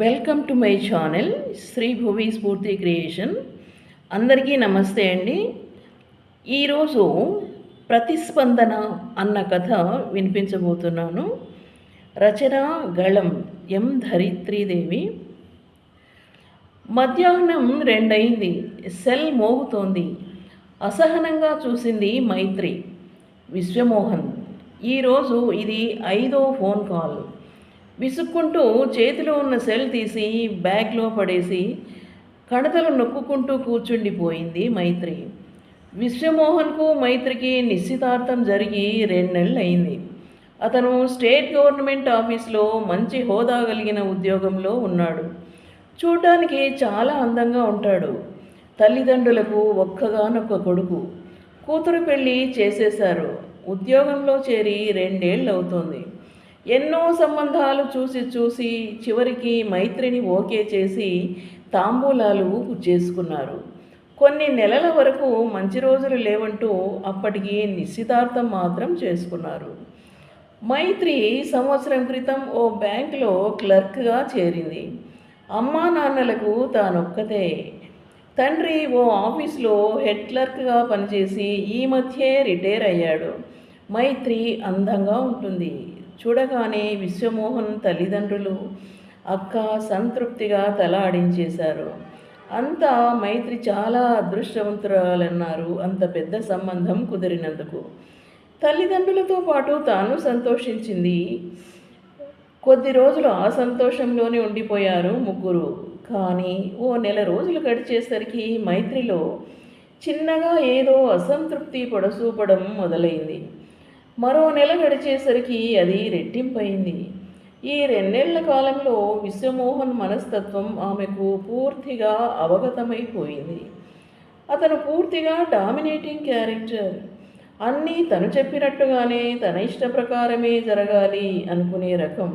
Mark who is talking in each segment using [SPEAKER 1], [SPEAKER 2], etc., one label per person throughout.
[SPEAKER 1] Welcome to my channel Sri Bhuvi Sphoorthi creation అందరికీ నమస్తే అండి. ఈరోజు ప్రతిస్పందన అన్న కథ వినిపించబోతున్నాను. రచన గళం ఎం ధరిత్రీదేవి. మధ్యాహ్నం రెండయింది. సెల్ మోగుతోంది. అసహనంగా చూసింది మైత్రి. విశ్వమోహన్ ఈరోజు ఇది ఐదో ఫోన్ కాల్. విసుక్కుంటూ చేతిలో ఉన్న సెల్ తీసి బ్యాగ్లో పడేసి కణతలు నొక్కుకుంటూ కూర్చుండిపోయింది మైత్రి. విశ్వమోహన్కు మైత్రికి నిశ్చితార్థం జరిగి రెండు నెలలు అయింది అతను స్టేట్ గవర్నమెంట్ ఆఫీస్లో మంచి హోదా కలిగిన ఉద్యోగంలో ఉన్నాడు. చూడ్డానికి చాలా అందంగా ఉంటాడు. తల్లిదండ్రులకు ఒక్కగానొక్క కొడుకు. కూతురు పెళ్ళి చేసేశారు. ఉద్యోగంలో చేరి రెండేళ్ళు అవుతోంది ఎన్నో సంబంధాలు చూసి చూసి చివరికి మైత్రిని ఓకే చేసి తాంబూలాలు చేసుకున్నారు. కొన్ని నెలల వరకు మంచి రోజులు లేవంటూ అప్పటికి నిశ్చితార్థం మాత్రం చేసుకున్నారు. మైత్రి సంవత్సరం క్రితం ఓ బ్యాంకులో క్లర్క్గా చేరింది. అమ్మా నాన్నలకు తానొక్కతే. తండ్రి ఓ ఆఫీస్లో హెడ్ క్లర్క్గా పనిచేసి ఈ మధ్యే రిటైర్ అయ్యాడు. మైత్రి అందంగా ఉంటుంది. చూడగానే విశ్వమోహన్ తల్లిదండ్రులు అక్క సంతృప్తిగా తల ఆడించేశారు. అంతా మైత్రి చాలా అదృష్టవంతురాలన్నారు. అంత పెద్ద సంబంధం కుదిరినందుకు. తల్లిదండ్రులతో పాటు తాను సంతోషించింది. కొద్ది రోజులు ఆ సంతోషంలోనే ఉండిపోయారు ముగ్గురు. కానీ ఓ నెల రోజులు గడిచేసరికి మైత్రిలో చిన్నగా ఏదో అసంతృప్తి పొడసూపడం మొదలైంది. మరో నెల గడిచేసరికి అది రెట్టింపైంది ఈ రెండేళ్ళ కాలంలో విశ్వమోహన్ మనస్తత్వం ఆమెకు పూర్తిగా అవగతమైపోయింది. అతను పూర్తిగా డామినేటింగ్ క్యారెక్టర్. అన్నీ తను చెప్పినట్టుగానే తన ఇష్ట ప్రకారమే జరగాలి అనుకునే రకం.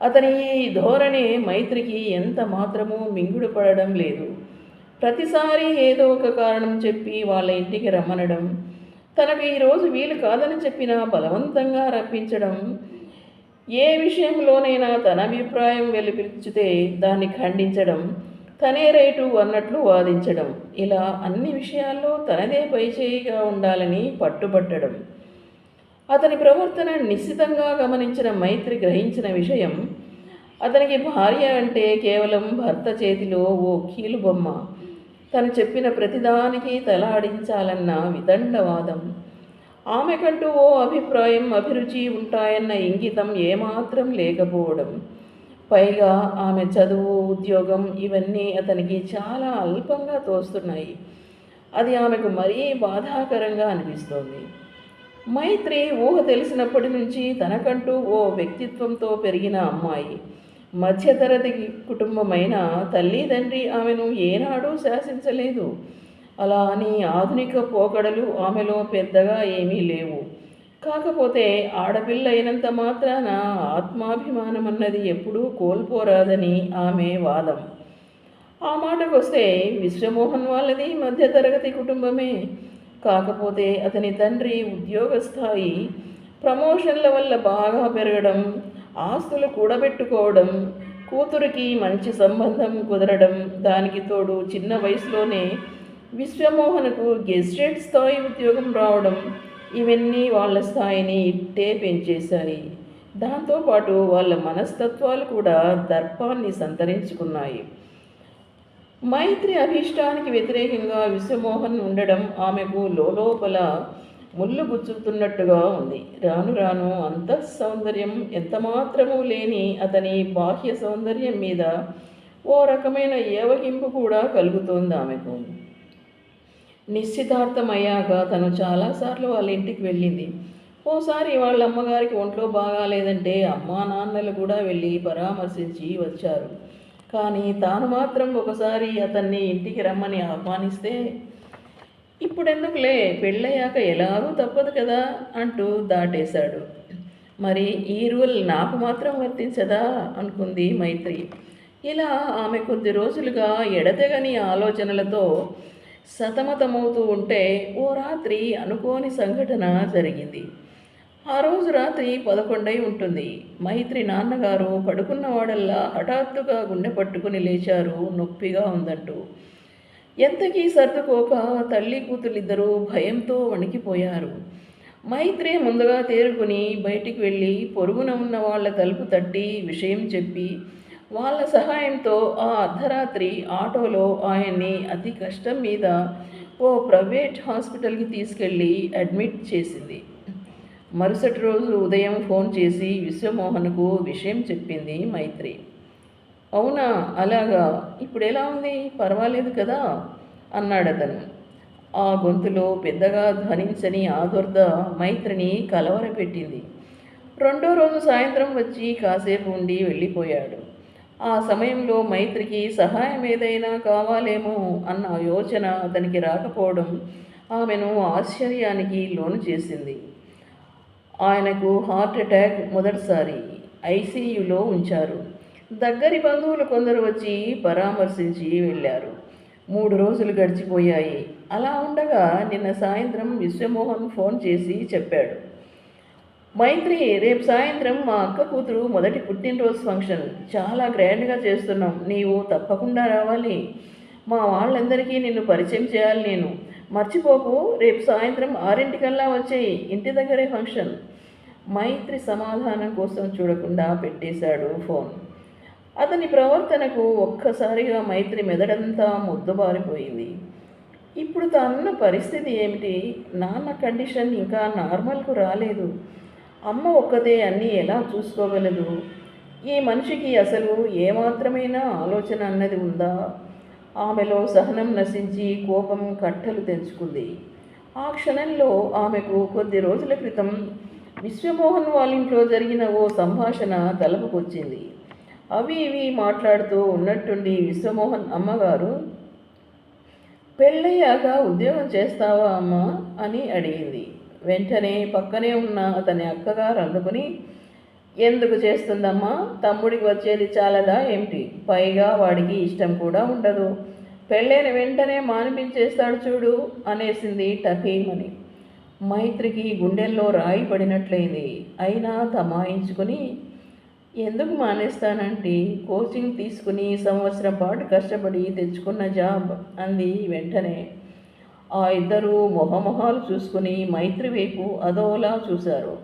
[SPEAKER 1] అతని ఈ ధోరణి మైత్రికి ఎంత మాత్రమూ మింగుడు పడడం లేదు. ప్రతిసారి ఏదో ఒక కారణం చెప్పి వాళ్ళ ఇంటికి రమ్మనడం తనకు ఈరోజు వీలు కాదని చెప్పినా బలవంతంగా రప్పించడం. ఏ విషయంలోనైనా తన అభిప్రాయం వెలిపించితే దాన్ని ఖండించడం తనే రైటు అన్నట్లు వాదించడం. ఇలా అన్ని విషయాల్లో తనదే పైచేయిగా ఉండాలని పట్టుబట్టడం. అతని ప్రవర్తన నిశ్చితంగా గమనించిన మైత్రి గ్రహించిన విషయం అతనికి భార్య అంటే కేవలం భర్త చేతిలో ఓ కీలుబొమ్మ. తను చెప్పిన ప్రతిదానికి తలాడించాలన్న విదండవాదం. ఆమెకంటూ ఓ అభిప్రాయం అభిరుచి ఉంటాయన్న ఇంగితం ఏమాత్రం లేకపోవడం. పైగా ఆమె చదువు ఉద్యోగం ఇవన్నీ అతనికి చాలా అల్పంగా తోస్తున్నాయి. అది ఆమెకు మరీ బాధాకరంగా అనిపిస్తోంది. మైత్రి ఊహ తెలిసినప్పటి నుంచి తనకంటూ ఓ వ్యక్తిత్వంతో పెరిగిన అమ్మాయి. మధ్యతరగతి కుటుంబమైన తల్లి తండ్రి ఆమెను ఏనాడూ శాసించలేదు. అలా అని ఆధునిక పోకడలు ఆమెలో పెద్దగా ఏమీ లేవు. కాకపోతే ఆడపిల్ల అయినంత మాత్రాన ఆత్మాభిమానం అన్నది ఎప్పుడూ కోల్పోరాదని ఆమె వాదం. ఆ మాటకొస్తే విశ్వమోహన్ వాళ్ళది మధ్యతరగతి కుటుంబమే. కాకపోతే అతని తండ్రి ఉద్యోగ స్థాయి ప్రమోషన్ల వల్ల బాగా పెరగడం ఆస్తులు కూడబెట్టుకోవడం కూతురికి మంచి సంబంధం కుదరడం దానికి తోడు చిన్న వయసులోనే విశ్వమోహన్కు గెస్టెడ్ స్థాయి ఉద్యోగం రావడం ఇవన్నీ వాళ్ళ స్థాయిని ఇట్టే పెంచేశాయి. దాంతోపాటు వాళ్ళ మనస్తత్వాలు కూడా దర్పాన్ని సంతరించుకున్నాయి. మైత్రి అభీష్టానికి వ్యతిరేకంగా విశ్వమోహన్ ఉండడం ఆమెకు లోపల ముళ్ళు గుచ్చుతున్నట్టుగా ఉంది. రాను రాను అంత సౌందర్యం ఎంతమాత్రము లేని అతని బాహ్య సౌందర్యం మీద ఓ రకమైన ఏవగింపు కూడా కలుగుతోంది ఆమెకు. నిశ్చితార్థమయ్యాక తను చాలాసార్లు వాళ్ళ ఇంటికి వెళ్ళింది. ఓసారి వాళ్ళ అమ్మగారికి ఒంట్లో బాగాలేదంటే అమ్మా నాన్నలు కూడా వెళ్ళి పరామర్శించి వచ్చారు. కానీ తాను మాత్రం ఒకసారి అతన్ని ఇంటికి రమ్మని ఆహ్వానిస్తే ఇప్పుడెందుకులే? పెళ్ళయ్యాక ఎలాగూ తప్పదు కదా అంటూ దాటేశాడు. మరి ఈ రూల్ నాకు మాత్రం వర్తించదా? అనుకుంది మైత్రి. ఇలా ఆమె కొద్ది రోజులుగా ఎడతెగని ఆలోచనలతో సతమతమవుతూ ఉంటే ఓ రాత్రి అనుకోని సంఘటన జరిగింది. ఆ రోజు రాత్రి పదకొండై ఉంటుంది. మైత్రి నాన్నగారు పడుకున్నవాడల్లా హఠాత్తుగా గుండె పట్టుకుని లేచారు నొప్పిగా ఉందంటూ. ఎంతకీ సర్దుకోక తల్లి కూతురిద్దరూ భయంతో వణికిపోయారు. మైత్రి ముందుగా తేరుకుని బయటికి వెళ్ళి పొరుగున ఉన్న వాళ్ళ తలుపు తట్టి విషయం చెప్పి వాళ్ళ సహాయంతో ఆ అర్ధరాత్రి ఆటోలో ఆయన్ని అతి కష్టం మీద ఓ ప్రైవేట్ హాస్పిటల్కి తీసుకెళ్ళి అడ్మిట్ చేసింది. మరుసటి రోజు ఉదయం ఫోన్ చేసి విశ్వమోహన్కు విషయం చెప్పింది మైత్రి. అవునా? అలాగా. ఇప్పుడు ఎలా ఉంది? పర్వాలేదు కదా? అన్నాడు అతను ఆ గొంతులో పెద్దగా ధ్వనించని ఆదుర్ద మైత్రిని కలవరపెట్టింది రెండో రోజు సాయంత్రం వచ్చి కాసేపు ఉండి వెళ్ళిపోయాడు. ఆ సమయంలో మైత్రికి సహాయం ఏదైనా కావాలేమో అన్న యోచన అతనికి రాకపోవడం ఆమెను ఆశ్చర్యానికి లోను చేసింది. ఆయనకు హార్ట్ అటాక్ మొదటిసారి ఐసీయూలో ఉంచారు. దగ్గరి బంధువులు కొందరు వచ్చి పరామర్శించి వెళ్ళారు. మూడు రోజులు గడిచిపోయాయి. అలా ఉండగా నిన్న సాయంత్రం విశ్వమోహన్ ఫోన్ చేసి చెప్పాడు. మైత్రి రేపు సాయంత్రం మా అక్క కూతురు మొదటి పుట్టినరోజు ఫంక్షన్. చాలా గ్రాండ్గా చేస్తున్నాం. నీవు తప్పకుండా రావాలి. మా వాళ్ళందరికీ నిన్ను పరిచయం చేయాలి నేను. మర్చిపోకు. రేపు సాయంత్రం ఆరింటికల్లా వచ్చేయి. ఇంటి దగ్గరే ఫంక్షన్. మైత్రి సమాధానం కోసం చూడకుండా పెట్టేశాడు ఫోన్. అతని ప్రవర్తనకు ఒక్కసారిగా మైత్రి మెదడంతా ముద్దుబారిపోయింది. ఇప్పుడు తానున్న పరిస్థితి ఏమిటి? నాన్న కండిషన్ ఇంకా నార్మల్కు రాలేదు. అమ్మ ఒక్కతే అన్నీ ఎలా చూసుకోగలదు? ఈ మనిషికి అసలు ఏమాత్రమైనా ఆలోచన అన్నది ఉందా? ఆమెలో సహనం నశించి కోపం కట్టలు తెంచుకుంది. ఆ క్షణంలో ఆమెకు కొద్ది రోజుల క్రితం విశ్వమోహన్ వాళ్ళ ఇంట్లో జరిగిన ఓ సంభాషణ తలపుకొచ్చింది. అవి ఇవి మాట్లాడుతూ ఉన్నట్టుండి విశ్వమోహన్ అమ్మగారు పెళ్ళయ్యాక ఉద్యోగం చేస్తావా అమ్మా? అని అడిగింది. వెంటనే పక్కనే ఉన్న అతని అక్కగారు అందుకుని ఎందుకు చేస్తుందమ్మా? తమ్ముడికి వచ్చేది చాలదా ఏమిటి? పైగా వాడికి ఇష్టం కూడా ఉండదు. పెళ్ళైన వెంటనే మానిపించేస్తాడు చూడు అనేసింది టకీమని మైత్రికి గుండెల్లో రాయి పడినట్లయింది. అయినా తమాయించుకుని ఎందుకు మానేస్తానంటే? కోచింగ్ తీసుకుని సంవత్సరం పాటు కష్టపడి తెచ్చుకున్న జాబ్ అంది వెంటనే. ఆ ఇద్దరు మొహమొహాలు చూసుకుని మైత్రి వైపు అదోలా చూశారు.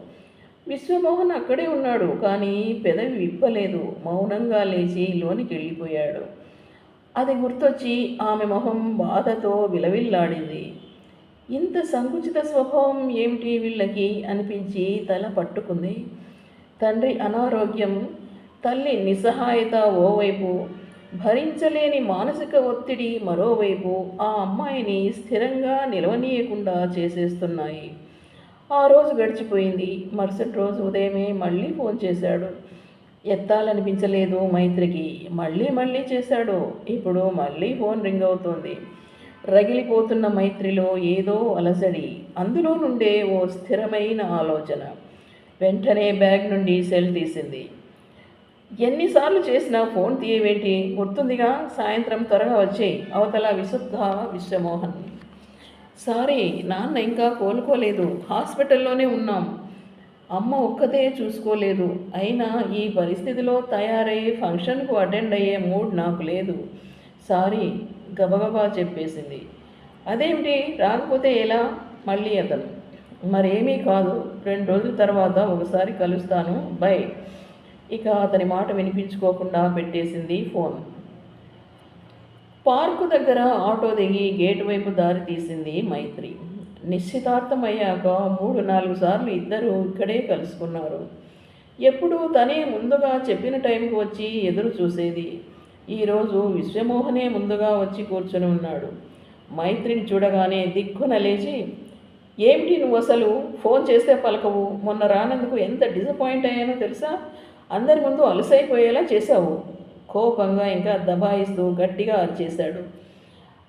[SPEAKER 1] విశ్వమోహన్ అక్కడే ఉన్నాడు కానీ పెదవి విప్పలేదు. మౌనంగా లేచి లోనికి వెళ్ళిపోయాడు. అది గుర్తొచ్చి ఆమె మొహం బాధతో విలవిల్లాడింది. ఇంత సంకుచిత స్వభావం ఏమిటి వీళ్ళకి? అనిపించి తల పట్టుకుంది. తండ్రి అనారోగ్యం తల్లి నిస్సహాయత ఓవైపు భరించలేని మానసిక ఒత్తిడి మరోవైపు ఆ అమ్మాయిని స్థిరంగా నిలవనీయకుండా చేసేస్తున్నాయి. ఆ రోజు గడిచిపోయింది. మరుసటి రోజు ఉదయమే మళ్ళీ ఫోన్ చేశాడు. ఎత్తాలనిపించలేదు మైత్రికి. మళ్ళీ మళ్ళీ చేశాడు. ఇప్పుడు మళ్ళీ ఫోన్ రింగ్ అవుతోంది. రగిలిపోతున్న మైత్రిలో ఏదో అలసడి. అందులో నుండే ఓ స్థిరమైన ఆలోచన. వెంటనే బ్యాగ్ నుండి సెల్ తీసింది. ఎన్నిసార్లు చేసినా ఫోన్ తీయవేంటి? గుర్తుందిగా? సాయంత్రం త్వరగా వచ్చేయి అవతల విశుద్ధ విశ్వమోహన్. సారీ నాన్న ఇంకా కోలుకోలేదు. హాస్పిటల్లోనే ఉన్నాం. అమ్మ ఒక్కతే చూసుకోలేదు. అయినా ఈ పరిస్థితిలో తయారయ్యే ఫంక్షన్కు అటెండ్ అయ్యే మూడ్ నాకు లేదు. సారీ గబగబా చెప్పేసింది. అదేమిటి? రాకపోతే ఎలా? మళ్ళీ అతను. మరేమీ కాదు. రెండు రోజుల తర్వాత ఒకసారి కలుస్తాను. బై. ఇక అతని మాట వినిపించుకోకుండా పెట్టేసింది ఫోన్. పార్కు దగ్గర ఆటో దిగి గేటు వైపు దారి తీసింది మైత్రి. నిశ్చితార్థమయ్యాక మూడు నాలుగు సార్లు ఇద్దరు ఇక్కడే కలుసుకున్నారు. ఎప్పుడూ తనే ముందుగా చెప్పిన టైంకి వచ్చి ఎదురు చూసేది. ఈరోజు విశ్వమోహనే ముందుగా వచ్చి కూర్చొని ఉన్నాడు. మైత్రిని చూడగానే దిక్కున లేచి ఏమిటి నువ్వు అసలు ఫోన్ చేస్తే పలకవు? మొన్న రానందుకు ఎంత డిసప్పాయింట్ అయ్యానో తెలుసా? అందరి ముందు అలసైపోయేలా చేశావు. కోపంగా ఇంకా దబాయిస్తూ గట్టిగా అరిచేశాడు.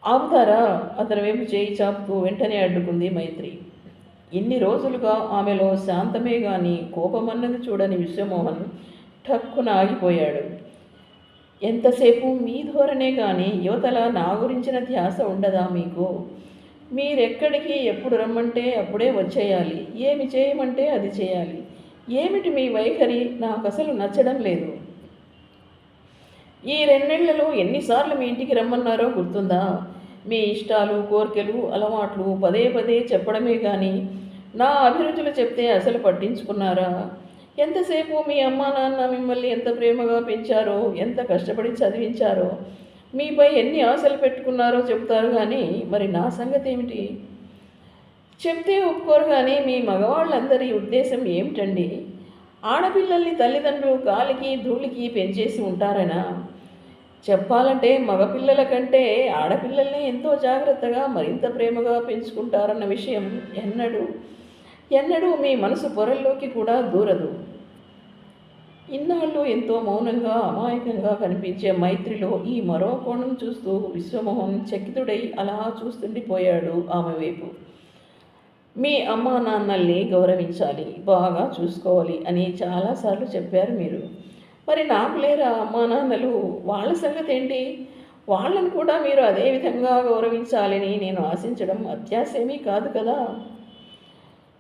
[SPEAKER 1] ఆపుతారా? అతని వైపు చేయి చాపుతూ వెంటనే అడ్డుకుంది మైత్రి. ఇన్ని రోజులుగా ఆమెలో శాంతమే కానీ కోపమన్నది చూడని విశ్వమోహన్ ఠక్కున ఆగిపోయాడు. ఎంతసేపు? మీ ధోరణే కానీ యువతల నా గురించిన ధ్యాస ఉండదా మీకు? మీరెక్కడికి ఎప్పుడు రమ్మంటే అప్పుడే వచ్చేయాలి. ఏమి చేయమంటే అది చేయాలి. ఏమిటి మీ వైఖరి? నాకు అసలు నచ్చడం లేదు. ఈ రెండేళ్ళలో ఎన్నిసార్లు మీ ఇంటికి రమ్మన్నారో గుర్తుందా? మీ ఇష్టాలు కోరికలు అలవాట్లు పదే పదే చెప్పడమే కానీ నా అభిరుచులు చెప్తే అసలు పట్టించుకున్నారా? ఎంతసేపు మీ అమ్మా నాన్న మిమ్మల్ని ఎంత ప్రేమగా పెంచారో ఎంత కష్టపడి చదివించారో మీపై ఎన్ని ఆశలు పెట్టుకున్నారో చెబుతారు కానీ మరి నా సంగతి ఏమిటి? చెప్తే ఒప్పుకోరు కానీ మీ మగవాళ్ళందరి ఉద్దేశం ఏమిటండి? ఆడపిల్లల్ని తల్లిదండ్రులు గాలికి ధూళికి పెంచేసి ఉంటారనా? చెప్పాలంటే మగపిల్లల కంటే ఆడపిల్లల్ని ఎంతో జాగ్రత్తగా మరింత ప్రేమగా పెంచుకుంటారన్న విషయం ఎన్నడూ ఎన్నడూ మీ మనసు పొరల్లోకి కూడా దూరదు. ఇన్నాళ్ళు ఎంతో మౌనంగా అమాయకంగా కనిపించే మైత్రిలో ఈ మరో కోణం చూస్తూ విశ్వమోహన్ చకితుడై అలా చూస్తుండిపోయాడు ఆమె వైపు. మీ అమ్మ నాన్నల్ని గౌరవించాలి బాగా చూసుకోవాలి అని చాలాసార్లు చెప్పారు మీరు. మరి నాకు లేరా అమ్మా నాన్నలు? వాళ్ళ సంగతి ఏంటి? వాళ్ళను కూడా మీరు అదే విధంగా గౌరవించాలని నేను ఆశించడం అత్యాశేమీ కాదు కదా?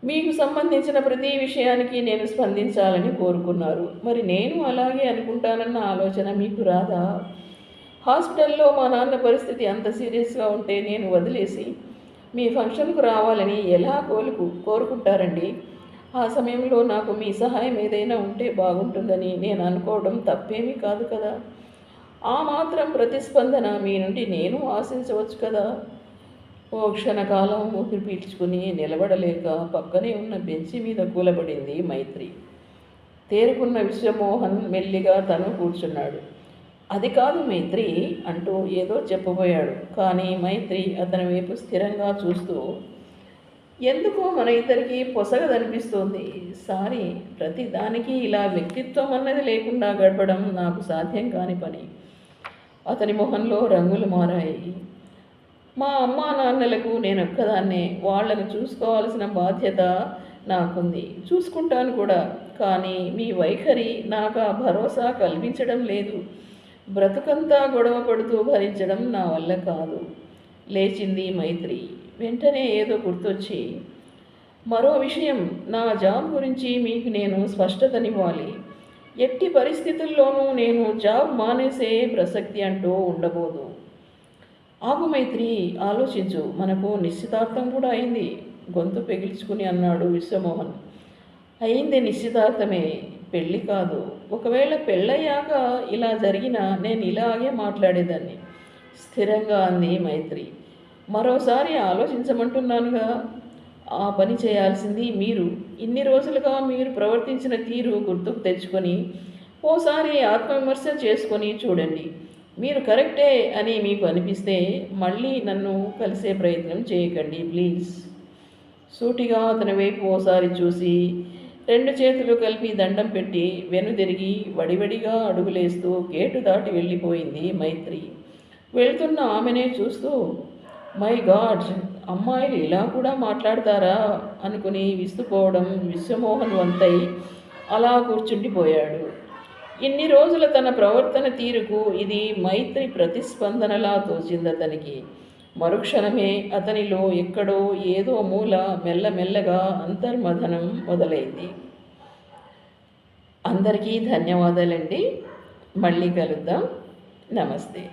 [SPEAKER 1] మీకు సంబంధించిన ప్రతి విషయానికి నేను స్పందించాలని కోరుకున్నారు. మరి నేను అలాగే అనుకుంటానన్న ఆలోచన మీకు రాదా? హాస్పిటల్లో మా నాన్న పరిస్థితి అంత సీరియస్గా ఉంటే నేను వదిలేసి మీ ఫంక్షన్కు రావాలని ఎలా కోలుకు కోరుకుంటారండి? ఆ సమయంలో నాకు మీ సహాయం ఏదైనా ఉంటే బాగుంటుందని నేను అనుకోవడం తప్పేమీ కాదు కదా? ఆ మాత్రం ప్రతిస్పందన మీ నుండి నేను ఆశించవచ్చు కదా? ఓ క్షణకాలం ఊపిరి పీల్చుకుని నిలబడలేక పక్కనే ఉన్న బెంచి మీద కూలబడింది మైత్రి. తేరుకున్న విశ్వమోహన్ మెల్లిగా తను కూర్చున్నాడు. అది కాదు మైత్రి అంటూ ఏదో చెప్పబోయాడు. కానీ మైత్రి అతని వైపు స్థిరంగా చూస్తూ ఎందుకో మన ఇద్దరికి పొసగదనిపిస్తోంది. సారీ ప్రతి దానికి ఇలా వ్యక్తిత్వం అన్నది లేకుండా గడపడం నాకు సాధ్యం కాని పని. అతని మొహంలో రంగులు మారాయి. మా అమ్మా నాన్నలకు నేను ఒక్కదాన్నే. వాళ్ళను చూసుకోవాల్సిన బాధ్యత నాకుంది. చూసుకుంటాను కూడా. కానీ మీ వైఖరి నాకు ఆ భరోసా కల్పించడం లేదు. బ్రతుకంతా గొడవ పడుతూ భరించడం నా వల్ల కాదు. లేచింది మైత్రి. వెంటనే ఏదో గుర్తొచ్చి మరో విషయం. నా జాబ్ గురించి మీకు నేను స్పష్టతనివ్వాలి ఎట్టి పరిస్థితుల్లోనూ నేను జాబ్ మానేసే ప్రసక్తి అంటూ ఉండబోదు. ఆగు మైత్రి ఆలోచించు. మనకు నిశ్చితార్థం కూడా అయింది. గొంతు పెగిల్చుకుని అన్నాడు విశ్వమోహన్. అయింది నిశ్చితార్థమే. పెళ్ళి కాదు. ఒకవేళ పెళ్ళయ్యాక ఇలా జరిగినా నేను ఇలాగే మాట్లాడేదాన్ని. స్థిరంగా అంది మైత్రి. మరోసారి ఆలోచించమంటున్నానుగా. ఆ పని చేయాల్సింది మీరు. ఇన్ని రోజులుగా మీరు ప్రవర్తించిన తీరు గుర్తుకు తెచ్చుకొని ఓసారి ఆత్మవిమర్శ చేసుకొని చూడండి. మీరు కరెక్టే అని మీకు అనిపిస్తే మళ్ళీ నన్ను కలిసే ప్రయత్నం చేయకండి ప్లీజ్. సూటిగా అతని వైపు ఓసారి చూసి రెండు చేతులు కలిపి దండం పెట్టి వెనుదిరిగి వడివడిగా అడుగులేస్తూ గేటు దాటి వెళ్ళిపోయింది మైత్రి. వెళ్తున్న ఆమెనే చూస్తూ మై గాడ్ అమ్మాయిలు ఇలా కూడా మాట్లాడతారా? అనుకుని విస్తుపోవడం విశ్వమోహన్ వంతై అలా కూర్చుండిపోయాడు. ఇన్ని రోజుల తన ప్రవర్తన తీరుకు ఇది మైత్రి ప్రతిస్పందనలా తోచింది అతనికి. మరుక్షణమే అతనిలో ఎక్కడో ఏదో మూల మెల్లమెల్లగా అంతర్మథనం మొదలైంది. అందరికీ ధన్యవాదాలండి. మళ్ళీ కలుద్దాం. నమస్తే.